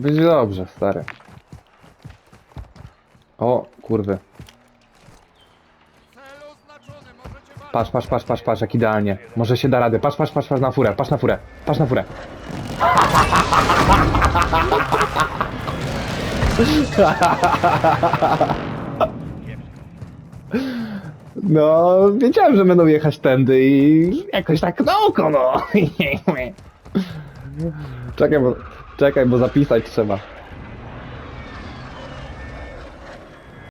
Będzie dobrze, stary. O, kurwy. Patrz, patrz, patrz, patrz, patrz, jak idealnie. Może się da rady. Patrz, patrz, patrz, patrz na furę, patrz na furę, patrz na furę. No, wiedziałem, że będą jechać tędy i jakoś tak na oko, no. Czekaj, bo, czekaj, bo zapisać trzeba.